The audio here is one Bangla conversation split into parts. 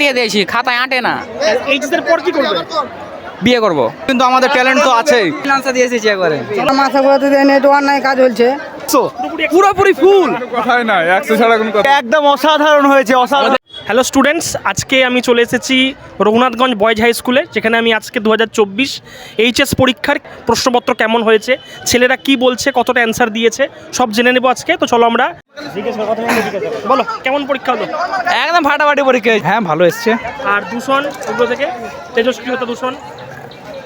দিয়ে দিয়েছি খাতায় আঁটে না। এইচএসের পর কি করবে? বিয়ে করব। কিন্তু আমাদের ট্যালেন্ট তো আছেই দিয়েছি একবারে। মাথা ঘোরাতে দেন নেট অন্যায় কাজ হচ্ছে। পুরোপুরি ফুল কথাই না একশো ছাড়া কোনো কথা একদম অসাধারণ হয়েছে অসাধারণ। হ্যালো স্টুডেন্টস আজকে আমি চলে এসেছি রঘুনাথগঞ্জ বয়েজ হাই স্কুলে যেখানে আমি আজকে দু হাজার চব্বিশ এইচএস পরীক্ষার প্রশ্নপত্র কেমন হয়েছে ছেলেরা কি বলছে কতটা অ্যান্সার দিয়েছে সব জেনে নেব আজকে। তো চলো আমরা বলো কেমন পরীক্ষা হলো? একদম ফাটাফাটি পরীক্ষা হ্যাঁ ভালো এসছে। আর দূষণ ওগুলো থেকে? তেজস্ক্রিয় হতো দূষণ?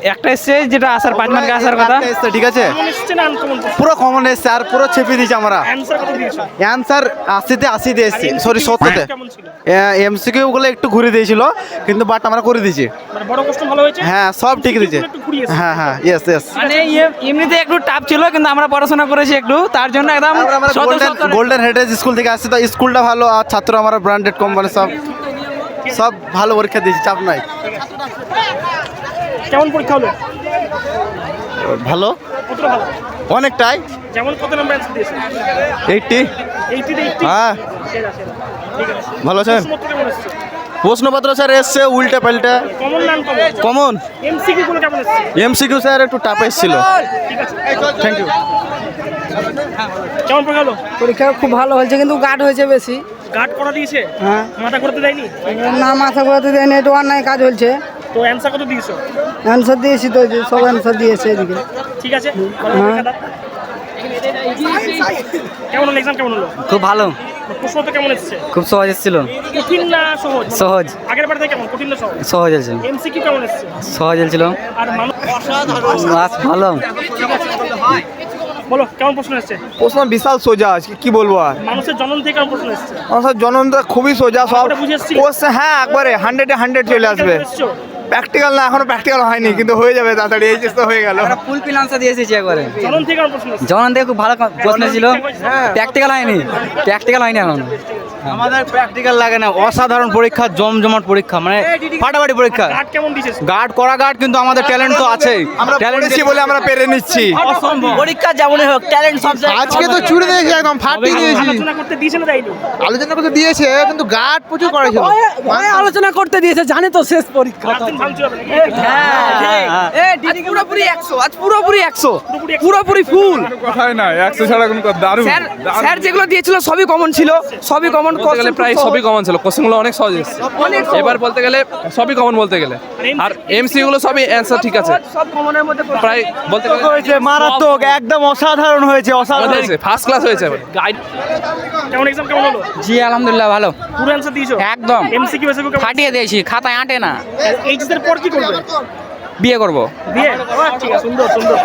একটা এসছে যেটা আসার পাঁচ মার্কে আসার কথা। এসছে ঠিক আছে? পুরো কমন এসছে আর পুরো চেপে দিয়েছে আমরা। অ্যান্সার আশিতে আশিতে এসছে সরি সত্যতে এমসিকিউ গুলো একটু ঘুরে দিয়েছিল কিন্তু বাট আমরা করে দিয়েছি। মানে হ্যাঁ সব ঠিক দিয়েছে। হ্যাঁ হ্যাঁ ইয়েস ইয়েস মানে ইয়ে- এমনিতে একটু টাপ ছিল কিন্তু আমরা পড়াশোনা করেছি একটু তার জন্য একদম গোল্ডেন হেরিটেজ স্কুল থেকে আসছে তো স্কুলটা ভালো আর ছাত্র আমার ব্র্যান্ডেড কোম্পানি সব। সব ভালো পরীক্ষা দিয়েছি চাপ নাই। কেমন পরীক্ষা হলো? ভালো। অনেকটাই। যেমন কত নাম্বার অ্যান্সার হ্যাঁ। সেরা সেরা ঠিক আছে। ভালো আছেন? প্রশ্নপত্র স্যার এসছে উল্টে পাল্টে। কমন নাম কমন কমন এমসিকিউ গুলো কেমন এসছে? এমসিকিউ স্যার একটু টাপ এসেছিল। ঠিক আছে। থ্যাংক ইউ কেমন পরীক্ষা খুব ভালো হয়েছে কিন্তু গার্ড হয়েছে বেশি। গার্ড করা দিয়েছে? হ্যাঁ। মাথা করতে দেয়নি? না মাথা ঘোরাতে দেয় নেট অন্যায় কাজ হচ্ছে তো অ্যান্সার কত দিয়েছ? অ্যান্সার দিয়েছি তো সব অ্যান্সার দিয়েছে এদিকে। ঠিক আছে ভালো পরীক্ষা দাও। কেমন হলো এক্সাম কেমন হলো? খুব ভালো। প্রশ্ন কেমন এসছে? খুব সহজ ছিল কঠিন না সহজ? সহজ। আগের বার থেকে কেমন? কঠিন না সহজ? সহজ আছে এমসিকিউ কেমন এসছে? সহজ ছিল আর মানুষ বাস ভালো। বলো কেমন প্রশ্ন এসছে? প্রশ্ন বিশাল সোজা আজকে কি বলব আর? মানুষের জন্ম থেকে কেমন প্রশ্ন এসছে? মানুষের জননটা খুবই সোজা সব কোশ্চেন হ্যাঁ একবারে হান্ড্রেডে হান্ড্রেড চলে আসবে। প্র্যাকটিক্যাল না এখনও প্র্যাকটিক্যাল হয়নি কিন্তু হয়ে যাবে তাড়াতাড়ি এই চেষ্টা হয়ে গেল। আমরা ফুল পিল আনসার এসেছি একবারে। জনন থেকে কেমন প্রশ্ন এসছে? জনন থেকে খুব ভালো প্রশ্ন ছিল। প্র্যাকটিক্যাল হয়নি। প্র্যাকটিক্যাল হয়নি এখন। আমাদের প্র্যাকটিক্যাল লাগে না অসাধারণ পরীক্ষা জমজমাট পরীক্ষা মানে ফাটাফাটি পরীক্ষা। গার্ড কেমন দিয়েছে গার্ড করা গার্ড কিন্তু আমাদের ট্যালেন্ট তো আছেই। আমরা পড়েছি বলে আমরা পেরে নিচ্ছি। পরীক্ষা যেমনই হোক ট্যালেন্ট সব আজকে তো চুড়ে দিয়েছি একদম ফাটিয়ে দিয়েছি। আলোচনা করতে দিয়েছে না আলোচনা করতে দিয়েছে কিন্তু গার্ড প্রচুর করেছিল আলোচনা করতে দিয়েছে জানে তো শেষ পরীক্ষা। হবে নাকি? পুরোপুরি একশো আজ পুরোপুরি একশো। পুরোপুরি ফুল। কথাই নাই একশো ছাড়া কোনো দারুণ স্যার স্যার যেগুলো দিয়েছিল সবই কমন ছিল সবই কমন বলতে গেলে প্রায় সবই কমন ছিল। কোশ্চেনগুলো অনেক সহজ এসেছে। এবার বলতে গেলে সবই কমন বলতে গেলে। আর এমসি গুলো সবই অ্যান্সার ঠিক আছে। সব কমনের মধ্যে প্রায় বলতে গেলে হয়েছে মারাত্মক একদম অসাধারণ হয়েছে অসাধারণ। ফার্স্ট ক্লাস হয়েছে গাইড কেমন এক্সাম কেমন হলো? জি আলহামদুলিল্লাহ ভালো। পুরো অ্যান্সার দিয়েছ? একদম। এসিকিউ কেমন ফাটিয়ে দিয়েছি খাতায় আঁটে না। এইচএস এর পর কি করবে? বিয়ে করব। বিয়ে? ঠিক আছে সুন্দর সুন্দর।